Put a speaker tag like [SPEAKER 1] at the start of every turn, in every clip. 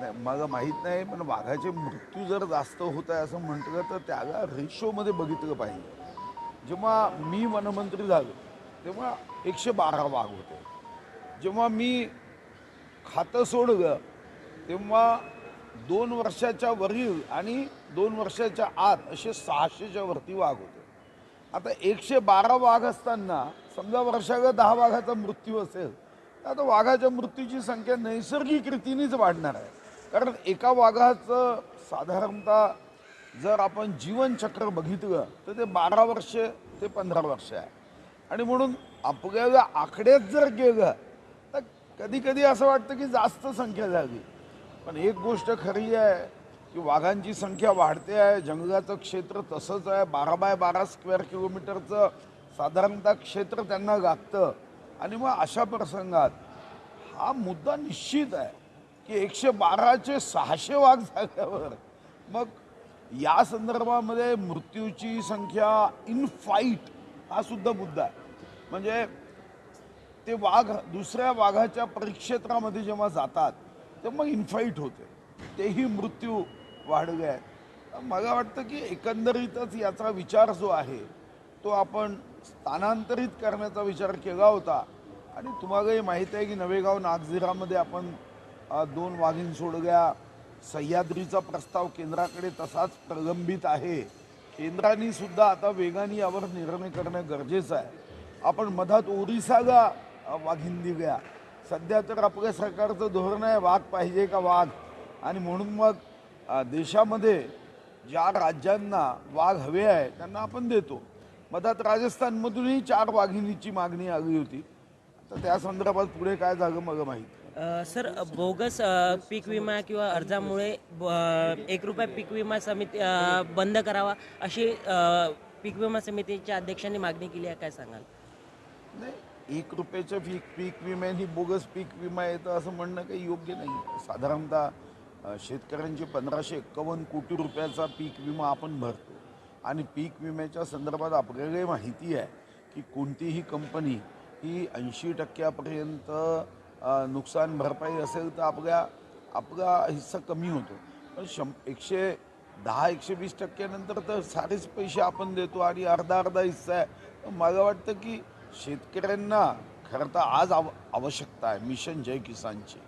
[SPEAKER 1] नाही मला माहीत नाही पण वाघाचे मृत्यू जर जास्त होत आहे असं म्हटलं तर त्याला रेशोमध्ये बघितलं पाहिजे. जेव्हा मी वनमंत्री झालो तेव्हा एकशे बारा वाघ होते. जेव्हा मी खातं सोडलं तेव्हा दोन वर्षाच्या वरील आणि दोन वर्षाच्या आत असे सहाशेच्या वरती वाघ होते. आता एकशे बारा वाघ असताना समजा वर्षाला दहा वाघाचा मृत्यू असेल आता वाघाच्या मृत्यूची संख्या नैसर्गिक रीतीनेच वाढणार आहे. कारण एका वाघाचं साधारणतः जर आपण जीवनचक्र बघितलं तर ते बारा वर्ष ते पंधरा वर्ष आहे. आणि म्हणून आपल्याला आकड्यात जर गेलं तर कधी कधी असं वाटतं की जास्त संख्या झाली. पण एक गोष्ट खरी आहे की वाघांची संख्या वाढते आहे जंगलाचं क्षेत्र तसंच आहे. बारा बाय बारा स्क्वेअर किलोमीटरचं साधारणतः क्षेत्र त्यांना लागतं आणि मग अशा प्रसंगात हा मुद्दा निश्चित आहे की एकशे बाराचे सहाशे वाघ झाल्यावर मग या संदर्भामध्ये मृत्यूची संख्या इन फाईट हा सुद्धा मुद्दा आहे. म्हणजे ते वाघ दुसऱ्या वाघाच्या परिक्षेत्रामध्ये जेव्हा जातात तेव्हा मग इनफाईट होते. तेही मृत्यू वाढले. आहेत मला वाटतं की एकंदरीतच याचा विचार जो आहे तो आपण स्थानांतरित करण्याचा विचार केला होता. आणि तुम्हालाही माहीत आहे की नवेगाव नागझिरामध्ये आपण दोन वाघीण सोडल्या. सह्याद्रीचा प्रस्ताव केंद्राकडे तसाच प्रलंबित आहे. केंद्राने सुद्धा आता वेगाने यावर निर्णय करणं गरजेचं आहे. आपण मधात ओरिसाला वाघीण दिल्या. सध्या तर आपल्या सरकारचं धोरण आहे वाघ पाहिजे का वाघ? आणि म्हणून मग देशामध्ये ज्या राज्यांना वाघ हवे आहे त्यांना आपण देतो. मधात राजस्थानमधूनही चार वाघिणीची मागणी आली होती. तर त्या संदर्भात पुढे काय झालं मला माहीत?
[SPEAKER 2] सर बोगस पीक विमा किंवा अर्जामुळे एक रुपया पीक विमा समिती बंद करावा अशी पीक विमा समितीच्या अध्यक्षांनी मागणी केली आहे काय सांगाल?
[SPEAKER 1] नाही एक रुपयाच्या पीक पीक विम्याने बोगस पीक विमा येतं असं म्हणणं काही योग्य नाही. साधारणतः शेतकऱ्यांचे पंधराशे एक्कावन्न कोटी रुपयाचा पीक विमा आपण भरतो. आणि पीक विम्याच्या संदर्भात आपल्याकडे माहिती आहे की कोणतीही कंपनी ही ऐंशी टक्क्यापर्यंत नुकसान भरपाई असेल तर आपल्या आपला हिस्सा कमी होतो. पण शं एकशे दहा एकशे वीस टक्क्यानंतर तर सारेच पैसे आपण देतो आणि अर्धा अर्धा हिस्सा आहे. तर मला वाटतं की शेतकऱ्यांना खरं तर आज आव आवश्यकता आहे. मिशन जय किसानची.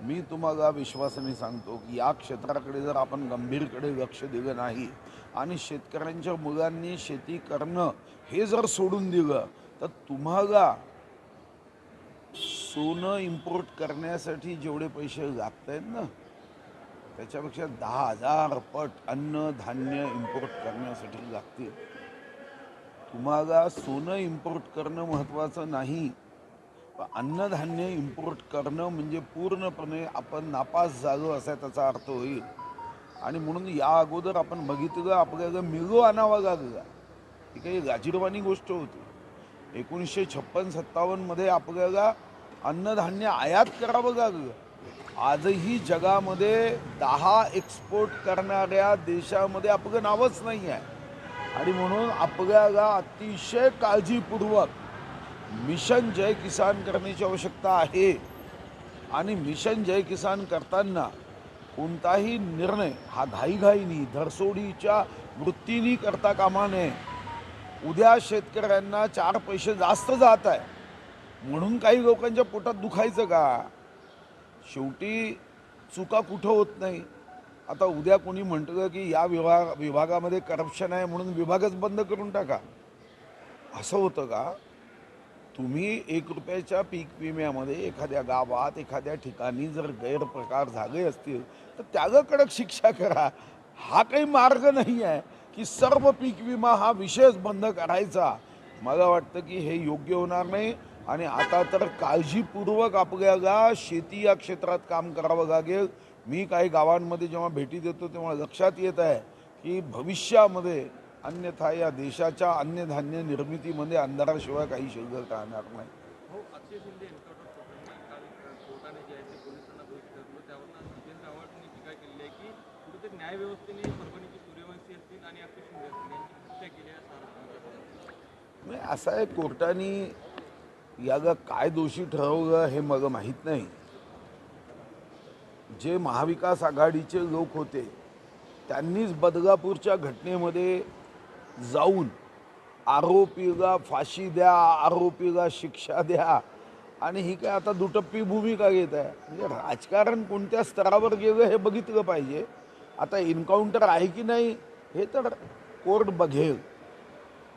[SPEAKER 1] मी तुम्हाला विश्वासाने सांगतो की या क्षेत्राकडे जर आपण गंभीरकडे लक्ष दिलं नाही आणि शेतकऱ्यांच्या मुलांनी शेती करणं हे जर सोडून दिलं तर तुम्हाला सोनं इम्पोर्ट करण्यासाठी जेवढे पैसे लागत आहेत ना त्याच्यापेक्षा दहा हजार पट अन्न धान्य इम्पोर्ट करण्यासाठी लागतील. तुम्हाला सोनं इम्पोर्ट करणं महत्त्वाचं नाही. अन्नधान्य इम्पोर्ट करणं म्हणजे पूर्णपणे आपण नापास झालो असा त्याचा अर्थ होईल. आणि म्हणून या अगोदर आपण बघितलं आपल्याला मिळो आणावा लागला. ही काही गाजीरवाणी गोष्ट होती. एकोणीसशे छप्पन सत्तावन्नमध्ये आपल्याला अन्नधान्य आयात करावं लागलं. आजही जगामध्ये दहा एक्सपोर्ट करणाऱ्या देशामध्ये आपलं नावच नाही आहे आणि म्हणून आपल्याला अतिशय काळजीपूर्वक मिशन जय किसान करण्याची आवश्यकता आहे. आणि मिशन जय किसान करताना कोणताही निर्णय हा घाईघाईनी धरसोडीच्या वृत्तीने करता कामा नये. उद्या शेतकऱ्यांना चार पैसे जास्त जात आहे. म्हणून काही लोकांच्या पोटात दुखायचं का? शेवटी चुका कुठं होत नाही? आता उद्या कोणी म्हटलं की या विभाग विभागामध्ये करप्शन आहे म्हणून विभागच बंद करून टाका. असं होतं का? तुम्ही एक रुपयाच्या पीक विम्यामध्ये एखाद्या गावात एखाद्या ठिकाणी जर गैरप्रकार झाले असतील तर त्याला कडक शिक्षा करा. हा काही मार्ग नाही आहे की सर्व पीक विमा हा विषयच बंद करायचा. मला वाटतं की हे योग्य होणार नाही. आणि आता तर काळजीपूर्वक आपल्याला शेती या क्षेत्रात काम करावं लागेल. मी काही गावांमध्ये जेव्हा भेटी देतो तेव्हा लक्षात येत आहे की भविष्यामध्ये अन्यथा या देशाच्या अन्नधान्य निर्मितीमध्ये अंधाराशिवाय काही शिल्लक राहणार नाही.
[SPEAKER 3] हो.
[SPEAKER 1] नाही असं आहे कोर्टाने याग काय दोषी ठरवलं हे मग माहीत नाही. जे महाविकास आघाडीचे लोक होते त्यांनीच बदलापूरच्या घटनेमध्ये जाऊन आरोपीला फाशी द्या आरोपीला शिक्षा द्या. आणि ही काय आता दुटप्पी भूमिका घेत आहे? म्हणजे राजकारण कोणत्या स्तरावर गेलं हे बघितलं पाहिजे. आता इन्काउंटर आहे की नाही हे तर कोर्ट बघेल.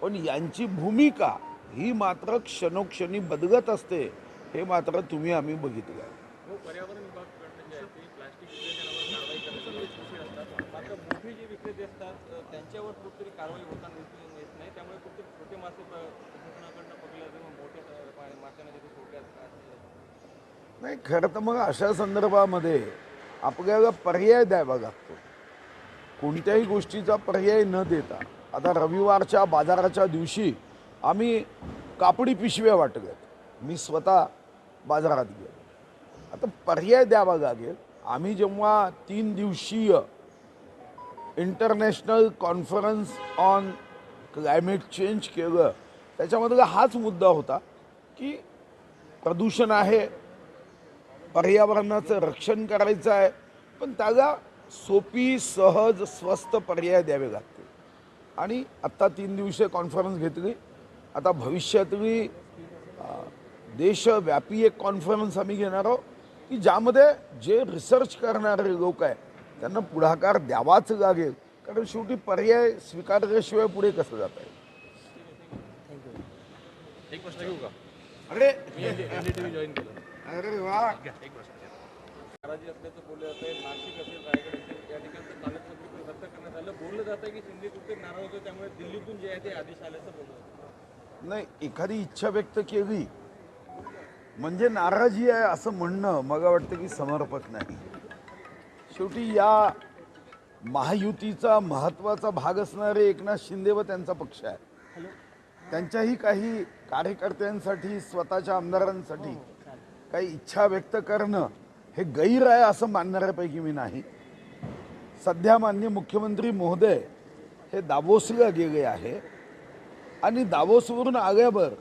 [SPEAKER 1] पण यांची भूमिका ही मात्र क्षणोक्षणी बदलत असते. हे मात्र तुम्ही आम्ही बघितलं आहे
[SPEAKER 3] हो पर्यावरण विभागाकडनं जे आहे ते प्लास्टिक विक्रेत्यांवर कारवाई करण्याचे विषय असतात मात्र मोठे जे असतात त्यांच्यावर कुठेतरी कारवाई होताना दिसून येत नाही. त्यामुळे कुठेतरी छोटे मासे प्रशासनाकडनं पकडले जाते मग मोठ्या माशांना तिथे सोडले
[SPEAKER 1] नाही खरं तर मग अशा संदर्भामध्ये आपल्याला पर्याय द्यावा लागतो. कोणत्याही गोष्टीचा पर्याय न देता. आता रविवारच्या बाजाराच्या दिवशी आम्ही कापडी पिशव्या वाटल्यात मी स्वतः बाजारात गेलो. आता पर्याय द्यावा लागेल. आम्ही जेव्हा तीन दिवसीय international conference on climate change केलं. त्याच्यामधला हाच मुद्दा होता की प्रदूषण आहे पर्यावरणाचं रक्षण करायचं आहे पण त्याला सोपी सहज स्वस्त पर्याय द्यावे लागतील. आणि आत्ता तीन दिवसीय कॉन्फरन्स घेतली. आता भविष्यातली देशव्यापी एक कॉन्फरन्स आम्ही घेणार आहोत की ज्यामध्ये जे रिसर्च करणारे लोक आहे त्यांना पुढाकार द्यावाच लागेल. कारण शेवटी पर्याय स्वीकारल्याशिवाय पुढे कसं जात आहे?
[SPEAKER 3] एक प्रश्न घेऊ का?
[SPEAKER 1] अरे!
[SPEAKER 3] जॉईन केलं.
[SPEAKER 1] अरे वा!
[SPEAKER 3] एक प्रश्न नाराजी असल्याचं बोललं जात आहे नाशिक असेल रायगड असेल या ठिकाणचं पालकमंत्री पण रद्द करण्यात आलं. बोललं जात आहे की शिंदे कुठे नाराज होते त्यामुळे दिल्लीतून जे आहे ते आदेश आल्याचं बोललं जातं.
[SPEAKER 1] नाही एखादी इच्छा व्यक्त केली. म्हणजे नाराजी आहे असं म्हणणं मला वाटतं की समर्पक नाही. शेवटी या महायुतीचा महत्त्वाचा भाग असणारे एकनाथ शिंदे व त्यांचा पक्ष आहे. त्यांच्याही काही कार्यकर्त्यांसाठी स्वतःच्या आमदारांसाठी काही इच्छा व्यक्त करणं हे गैर आहे असं मानणाऱ्यापैकी मी नाही. सध्या माननीय मुख्यमंत्री महोदय हे दाबोसला गेले आहे आणि दावोसवरून आल्यावर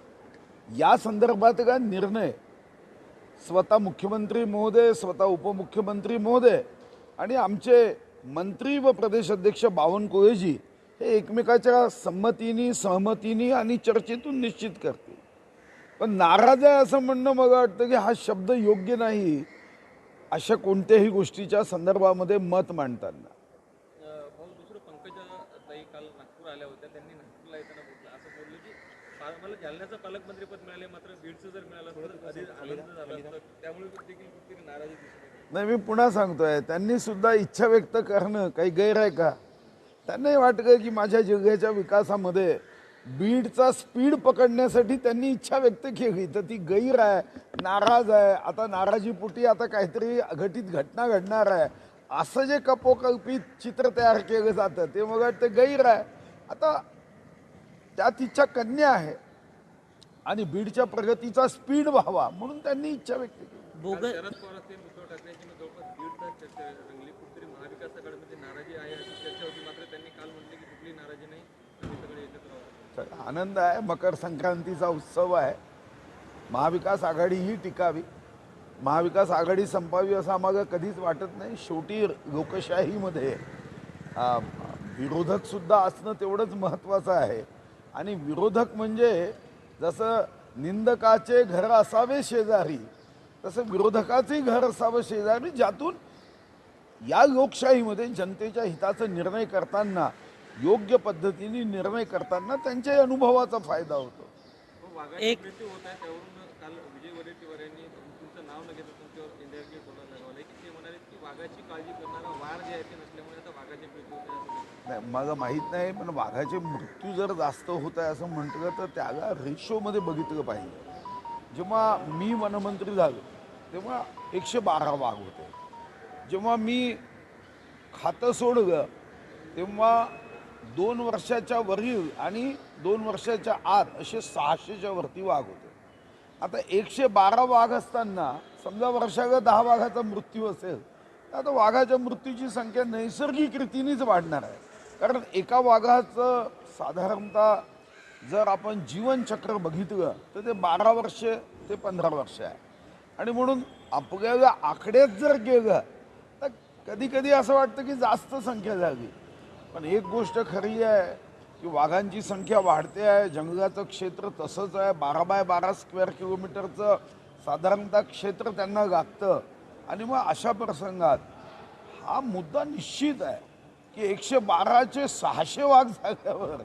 [SPEAKER 1] या संदर्भातला निर्णय स्वतः मुख्यमंत्री महोदय स्वतः उपमुख्यमंत्री महोदय आणि आमचे मंत्री व प्रदेश अध्यक्ष बावनकुळेजी हे एकमेकाच्या संमतीनी सहमतीनी आणि चर्चेतून निश्चित करते पण नाराज आहे असं म्हणणं मला वाटतं की हा शब्द योग्य नाही अशा कोणत्याही गोष्टीच्या संदर्भामध्ये मत मांडताना.
[SPEAKER 3] मला जालन्याचं पालकमंत्रीपद मिळाले मात्र बीडचं जर मिळालं त्यामुळे देखील नाराजी
[SPEAKER 1] नाही मी पुन्हा सांगतोय त्यांनी सुद्धा इच्छा व्यक्त करणं काही गैर आहे का? त्यांनाही वाटतं की माझ्या जिल्ह्याच्या विकासामध्ये बीडचा स्पीड पकडण्यासाठी त्यांनी इच्छा व्यक्त केली. तर ती गैर आहे नाराज आहे. आता नाराजीपोटी आता काहीतरी घटित घटना घडणार आहे. असं जे कपोकल्पित चित्र तयार केलं जातं ते मग वाटतं गैर आहे. आता त्या तिच्या कन्या आहे. आणि बीडच्या प्रगतीचा स्पीड व्हावा म्हणून त्यांनी इच्छा व्यक्त केली.
[SPEAKER 3] काल
[SPEAKER 2] बोगस
[SPEAKER 3] शरद पवार असतील उद्धव ठाकरे यांची जवळपास दीड तास चर्चा रंगली कुठेतरी महाविकास आघाडीमध्ये नाराजी आहे अशी चर्चा होती मात्र त्यांनी काल म्हटले की कुठली नाराजी नाही आम्ही सगळे एकत्र आहोत.
[SPEAKER 1] तर आनंद आहे मकर संक्रांतीचा उत्सव आहे. महाविकास आघाडी ही टिकावी. महाविकास आघाडी संपावी असं आम्हाला कधीच वाटत नाही. शेवटी लोकशाहीमध्ये आ, विरोधकसुद्धा असणं तेवढंच महत्त्वाचं आहे. आणि विरोधक म्हणजे जसं निंदकाचे घर असावे शेजारी तसं विरोधकाचेही घर असावं शेजारी ज्यातून या लोकशाहीमध्ये जनतेच्या हिताचा निर्णय करताना योग्य पद्धतीने निर्णय करताना त्यांच्याही अनुभवाचा फायदा होतो.
[SPEAKER 2] एक-
[SPEAKER 3] वाघाची काळजी करणारा वार जे आहे ते नसल्यामुळे आता वाघाचे मृत्यू
[SPEAKER 1] नाही मला माहीत नाही पण वाघाचे मृत्यू जर जास्त होत आहे असं म्हटलं तर त्याला रेशोमध्ये बघितलं पाहिजे. जेव्हा मी वनमंत्री झालो तेव्हा एकशे बारा वाघ होते. जेव्हा मी खातं सोडलं तेव्हा दोन वर्षाच्या वरील आणि दोन वर्षाच्या आत असे सहाशेच्या वरती वाघ होते. आता एकशे बारा वाघ असताना समजा वर्षाला दहा वाघाचा मृत्यू असेल आता वाघाच्या मृत्यूची संख्या नैसर्गिक रीतीनेच वाढणार आहे. कारण एका वाघाचं साधारणतः जर आपण जीवनचक्र बघितलं तर ते बारा वर्ष ते पंधरा वर्ष आहे. आणि म्हणून आपल्याला आकड्यात जर गेलं तर कधी कधी असं वाटतं की जास्त संख्या झाली. पण एक गोष्ट खरी आहे की वाघांची संख्या वाढते आहे जंगलाचं क्षेत्र तसंच आहे. बारा बाय बारा स्क्वेअर किलोमीटरचं साधारणतः क्षेत्र त्यांना लागतं. आणि मग अशा प्रसंगात हा मुद्दा निश्चित आहे की एकशे बाराचे सहाशे वाघ झाल्यावर